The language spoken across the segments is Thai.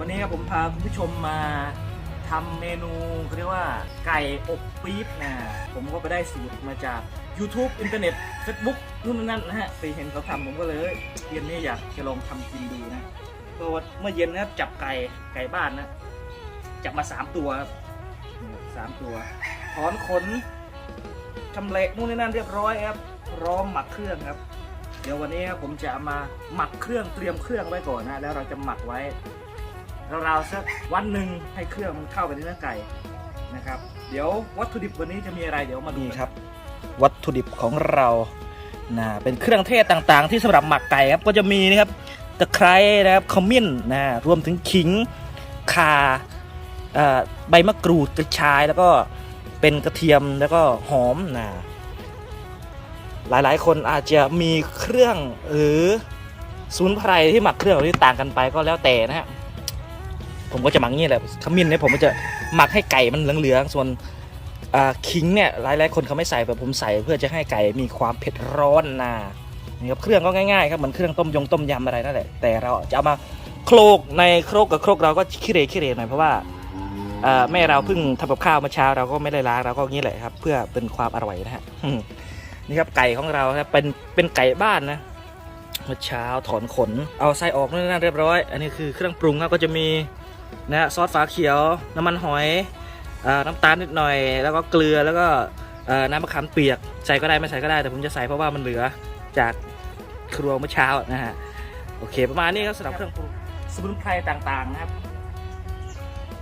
วันนี้ครับผมพาคุณผู้ชมมาทำเมนูเขาเรียกว่าไก่อบปี๊บนะผมก็ไปได้สูตรมาจาก YouTube อินเทอร์เน็ต Facebook นู่นนั่นนะฮะไปเห็นเขาทำผมก็เลยเย็นนี้อยากจะลองทำกินดูนะก็เมื่อเย็นนะครับจับไก่ไก่บ้านนะ จับมาสามตัวครับสามตัวถอนขนชำเละนู่นนี่นั่นเรียบร้อยครับร้อมหมักเครื่องครับ เดี๋ยววันนี้ครับผมจะมาหมักเครื่องเตรียมเครื่องไว้ก่อนนะแล้วเราจะหมักไว้ ราวๆสักวันหนึ่งให้เครื่องมันเข้าไปในเนื้อไก่นะครับ เดี๋ยววัตถุดิบวันนี้จะมีอะไรเดี๋ยวมาดูครับ วัตถุดิบของเรานะเป็นเครื่องเทศต่างๆ ที่สำหรับหมักไก่ครับก็จะมีนะครับตะไคร้นะครับขมิ้นนะรวมถึงขิงข่าเอ่อใบมะกรูดกระชายแล้วก็เป็นกระเทียมแล้วก็หอมนะหลายๆ คนอาจจะมีเครื่องหรือสมุนไพรที่หมักเครื่องที่ต่างกันไปก็แล้วแต่นะฮะ ผมก็จะหมักงี้แหละขมิ้นเนี่ยผมก็จะหมักให้ไก่มันเหลืองๆส่วนอ่าขิงเนี่ยหลายๆคนเขาไม่ใส่แต่ผมใส่เพื่อจะให้ไก่มีความเผ็ดร้อนนะนี่ครับเครื่องก็ง่ายๆครับเหมือนเครื่องต้มยงต้มยำอะไรนั่นแหละแต่เราจะเอามาโคลกในโครกกับโครกเราก็ขี้เร่ขี้เร่หน่อยเพราะว่าอ่าแม่เราเพิ่งทำกับข้าวเมื่อเช้าเราก็ไม่ได้ล้างเราก็งี้แหละครับ เพื่อเป็นความอร่อยนะฮะนี่ครับไก่ของเราครับเป็นเป็นไก่บ้านนะเมื่อเช้าถอนขน เอาไส้ออกนั่นเรียบร้อย อันนี้คือเครื่องปรุงครับก็จะมี นะฮะซอสฝาเขียว น้ำมันหอยอน้ำตาลนิดหน่อย แล้วก็เกลือแล้วก็น้ำมะขามเปียกใส่ก็ได้ไม่ใส่ก็ได้แต่ผมจะใส่เพราะว่ามันเหลือจากครัวเมื่อเช้านะฮะโอเค ประมาณนี้ครับสำหรับเครื่องปรุงสมุนไพรต่างๆนะครับ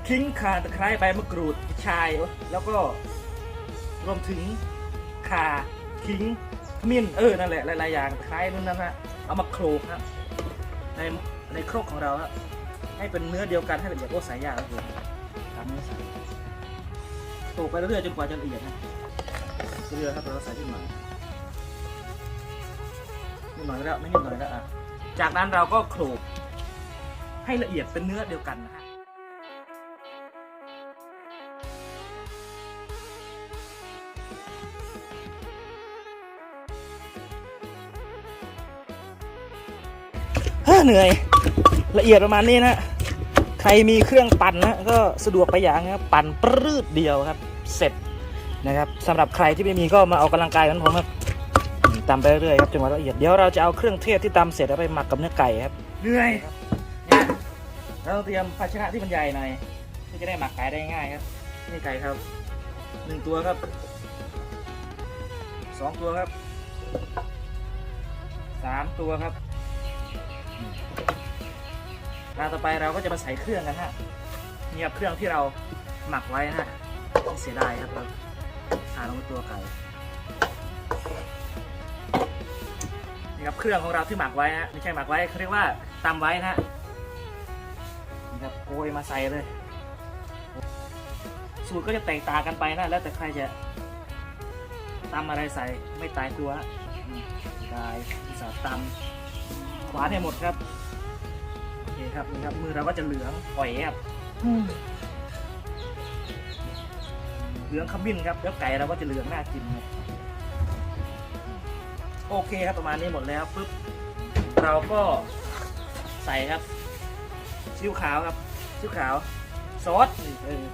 ขิงข่าตะไคร้ใบมะกรูดกระชายแล้วก็รวมถึงข่าทิ้งขมิ้นเออนั่นแหละหลายๆอย่างคล้ายนู่นนั่นนะเอามาโขลกครับในในครกของเราครับ ให้เป็นเนื้อเดียวกันให้ละเอียดโอ้สายยากแล้วคุณทำเนื้อใส่โขลกไปเรื่อยๆจนกว่าจะละเอียดนะเรื่อยครับเราใส่ที่หน่อยนิดหน่อยแล้วไม่นิดหน่อยแล้วอะจากนั้นเราก็โขลกให้ละเอียดเป็นเนื้อเดียวกันนะฮะเฮ้อเหนื่อย ละเอียดประมาณนี้นะใครมีเครื่องปั่นนะก็สะดวกไปอย่างนะครับปั่นปรืดเดียวครับ เสร็จนะครับสำหรับใครที่ไม่มีก็มาออกกำลังกายกันผมครับตำไปเรื่อยๆครับจนกว่าละเอียดเดี๋ยวเราจะเอาเครื่องเทศที่ตำเสร็จเอาไปหมักกับเนื้อไก่ครับเหนื่อยเนี่ยเราต้องเตรียมภาชนะที่มันใหญ่หน่อยที่จะได้หมักไก่ได้ง่ายครับนี่ไก่ครับหนึ่งตัวครับสองตัวครับสามตัวครับเราต่อไปเราก็จะมาใส่เครื่องกันฮะนี่ครับเครื่องที่เราหมักไว้นะฮะไม่เสียดายครับเราทาลงบนตัวไก่นี่ครับเครื่องของเราที่หมักไว้ฮะไม่ใช่หมักไว้เขาเรียกว่าตำไว้นะฮะนี่ครับโกยมาใส่เลย สูตรก็จะแตกต่างกันไปนะแล้วแต่ใครจะตำอะไรใส่ไม่ตายตัวฮะอืมตายสาตำขวานให้หมดครับ โอเคครับนี่ครับมือเราก็จะเหลืองอ่อยครับเหลืองขมิ้นครับแล้วไก่เราก็จะเหลืองน่ากินครับโอเคครับประมาณนี้หมดแล้วปุ๊บเราก็ใส่ครับซีอิ๊วขาวครับซีอิ๊วขาวซอสนี่เออ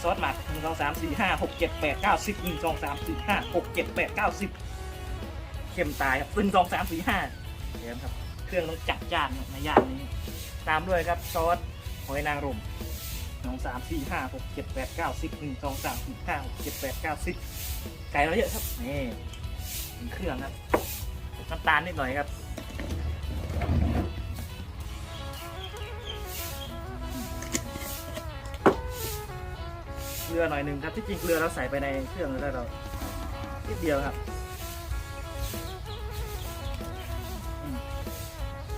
ซอสหมักหนึ่งสองสามสี่ห้าหกเจ็ดแปดเก้าสิบหนึ่งสองสามสี่ห้าหกเจ็ดแปดเก้าสิบเข้มตายครับหนึ่งสองสามสี่ห้าเดี๋ยวครับ เครื่องต้องจัดจ้านในย่านนี้ ตามด้วยครับซอสหอยนางรมสองสามสี่ห้าหกเจ็ดแปดเก้าสิบหนึ่งสองสามสี่ห้าหกเจ็ดแปดเก้าสิบไก่เราเยอะครับนี่เป็นเครื่องครับน้ำตาลนิดหน่อยครับเกลือหน่อยหนึ่งครับที่จริงเกลือเราใส่ไปในเครื่องแล้วเรานิดเดียวครับ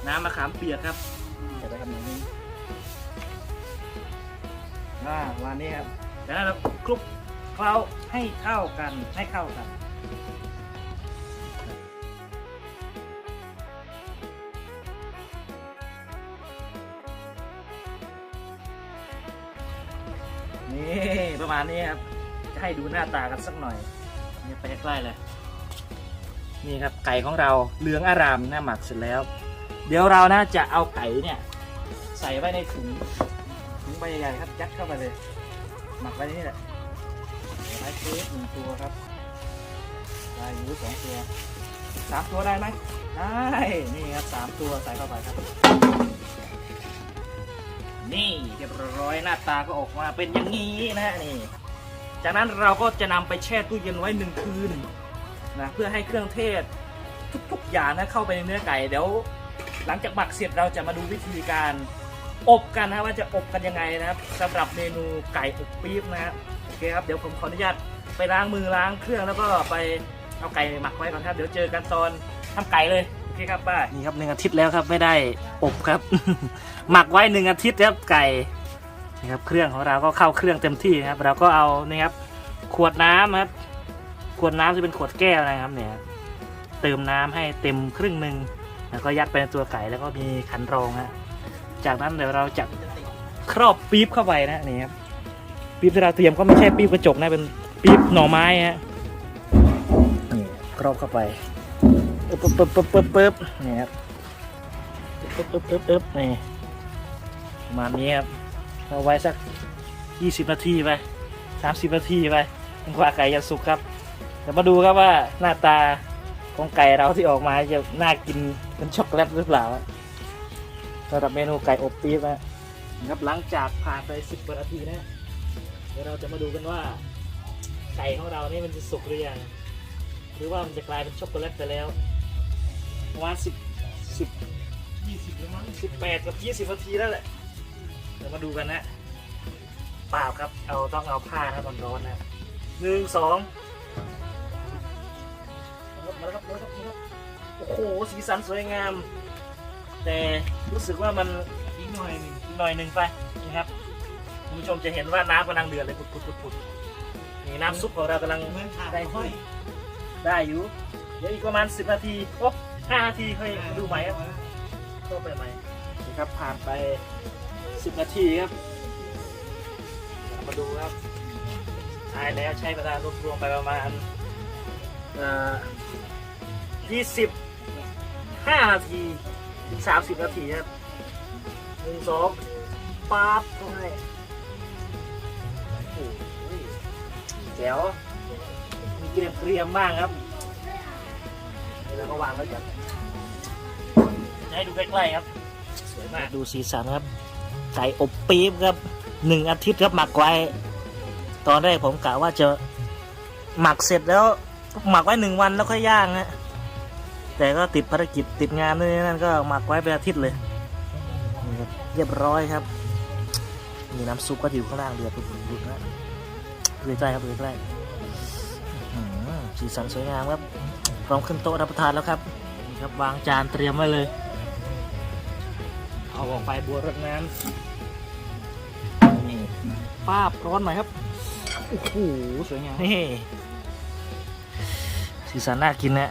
น้ำมะขามเปียกครับ อ่าวันนี้ครับจากนั้นเราคลุกเคล้าให้เข้ากันให้เข้ากัน นี่ประมาณนี้ครับจะให้ดูหน้าตากันสักหน่อยนี่ไปใกล้ๆเลย นี่ครับไก่ของเราเหลืองอารามหน้าหมักเสร็จแล้ว เดี๋ยวเรานะจะเอาไก่เนี่ย ใส่ไว้ในถุง ถุงใบใหญ่ๆครับยัดเข้าไปเลย หมักไว้นนี่แหละไม้เฟสหนึ่งตัวครับได้อยูสองตัวสามตัวได้ไหมได้ นี่ครับสามตัวใส่เข้าไปครับ นี่เรียบร้อยหน้าตาก็ออกมาเป็นอย่างนี้นะฮะนี่ จากนั้นเราก็จะนำไปแช่ตู้เย็นไว้หนึ่งคืนนะเพื่อให้เครื่องเทศทุกๆอย่างนะเข้าไปในเนื้อไก่เดี๋ยว หลังจากหมักเสร็จเราจะมาดูวิธีการ อบกันนะว่าจะอบกันยังไงนะครับสำหรับเมนูไก่อบปี๊บนะฮะโอเคครับเดี๋ยวผมขออนุญาตไปล้างมือล้างเครื่องแล้วก็ไปเอาไก่หมักไว้ก่อนครับ เดี๋ยวเจอกันตอนทำไก่เลยโอเคครับป้านี่ครับหนึ่งอาทิตย์แล้วครับไม่ได้อบครับ หมักไว้หนึ่งอาทิตย์ครับไก่นะครับเครื่องของเราก็เข้าเครื่องเต็มที่ครับ เราก็เอานี่ครับขวดน้ำครับขวดน้ำจะเป็นขวดแก้วนะครับเนี่ยเติมน้ำให้เต็มครึ่งหนึ่งแล้วก็ยัดไปในตัวไก่แล้วก็มีขันรองฮะ จากนั้นเดี๋ยวเราจะครอบปี๊บเข้าไปนะนี่ครับปี๊บที่เราเตรียมก็ไม่ใช่ปี๊บกระจกนะเป็นปี๊บหน่อไม้ฮะนี่ครอบเข้าไปปึ๊บปึ๊บปึ๊บปึ๊บปึ๊บนี่ครับปึ๊บปึ๊บปึ๊บปึ๊บนี่ประมาณนี้ครับเอาไว้สัก20นาทีไป30นาทีไปจนกว่าไก่จะสุกครับเดี๋ยวมาดูครับว่าหน้าตาของไก่เราที่ออกมาจะน่ากินเป็นช็อกโกแลตหรือเปล่า สำหรับเมนูไก่อบปี๊บนะครับหลังจากผ่านไปสิบกว่านาทีนะเดี๋ยวเราจะมาดูกันว่า ไก่ของเรานี่มันจะสุกหรือยังหรือว่ามันจะกลายเป็นช็อกโกแลตไปแล้วประมาณสิบสิบยี่สิบหรือมั้งสิบแปดกับยี่สิบนาทีแล้วแหละเดี๋ยวมาดูกันนะเปล่าครับเอาต้องเอาผ้านะร้อนๆนะหนึ่งสองมาแล้วครับมาแล้วครับโอ้โหสีสันสวยงาม แต่รู้สึกว่ามันอีกหน่อยหนึ่งอีกหน่อยหนึ่งไปนี่ครับคุณผู้ชมจะเห็นว่าน้ำกำลังเดือดเลยปุดปุดปุดปุดนี่น้ำซุปของเรากำลังได้ที่ได้อยู่เดี๋ยวอีกประมาณสิบนาทีโอ้ห้านาทีค่อยดูใหม่ครับก็ไปใหม่นี่ครับผ่านไปสิบนาทีครับมาดูครับทายแล้วใช้เวลารวมๆไปประมาณยี่สิบห้านาทีถึง สามสิบนาทีครับหนึ่งสองปั๊บเข้าให้โอ้โหแจ๋วมีเกรียมเกรียมๆบ้างครับแล้วก็วางไว้ก่อนให้ดูใกล้ๆครับ สวยมาก ดูสีสันครับ ไก่อบปี๊บครับหนึ่งอาทิตย์ครับหมักไว้ ตอนแรกผมกะว่าจะหมักเสร็จแล้ว หมักไว้หนึ่งวันแล้วค่อยย่างฮะ แต่ก็ติดภารกิจติดงานนู่นนั่นก็หมักไว้เป็นอาทิตย์เลยนี่ครับเรียบร้อยครับ มีน้ำซุปก็อยู่ข้างล่างเดือดปุดๆนะดูใกล้ครับดูใกล้อื้อหือสีสันสวยงามครับ พร้อมขึ้นโต๊ะรับประทานแล้วครับนี่ครับวางจานเตรียมไว้เลย เอาออกไปบัวรดน้ำนี่ป้าบร้อนหน่อยครับโอ้โหสวยงามนี่สีสันน่ากินนะ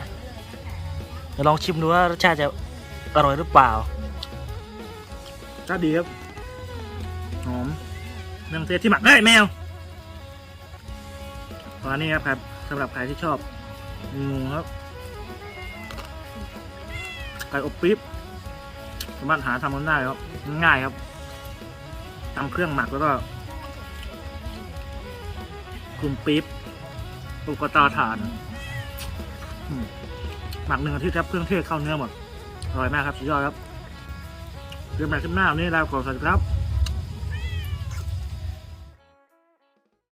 ดี๋ยวลองชิมดูว่ารสชาติจะอร่อยหรือเปล่าก็ดีครับหอมเรื่องเทศที่หมักเฮ้ยแมวตอนนี้ครับครับสำหรับใครที่ชอบงูครับไก่อบปี๊บสามารถหาทำกันได้ครับง่ายครับตำเครื่องหมักแล้วก็คลุมปี๊บอุปกรณ์เตาถ่าน หมักหนึ่งอาทิตย์ครับเครื่องเทศเข้าเนื้อหมดอร่อยมากครับสุดยอดครับเรื่องแบบขึ้นหน้าวันนี้ลาก่อนสวัสดีครับ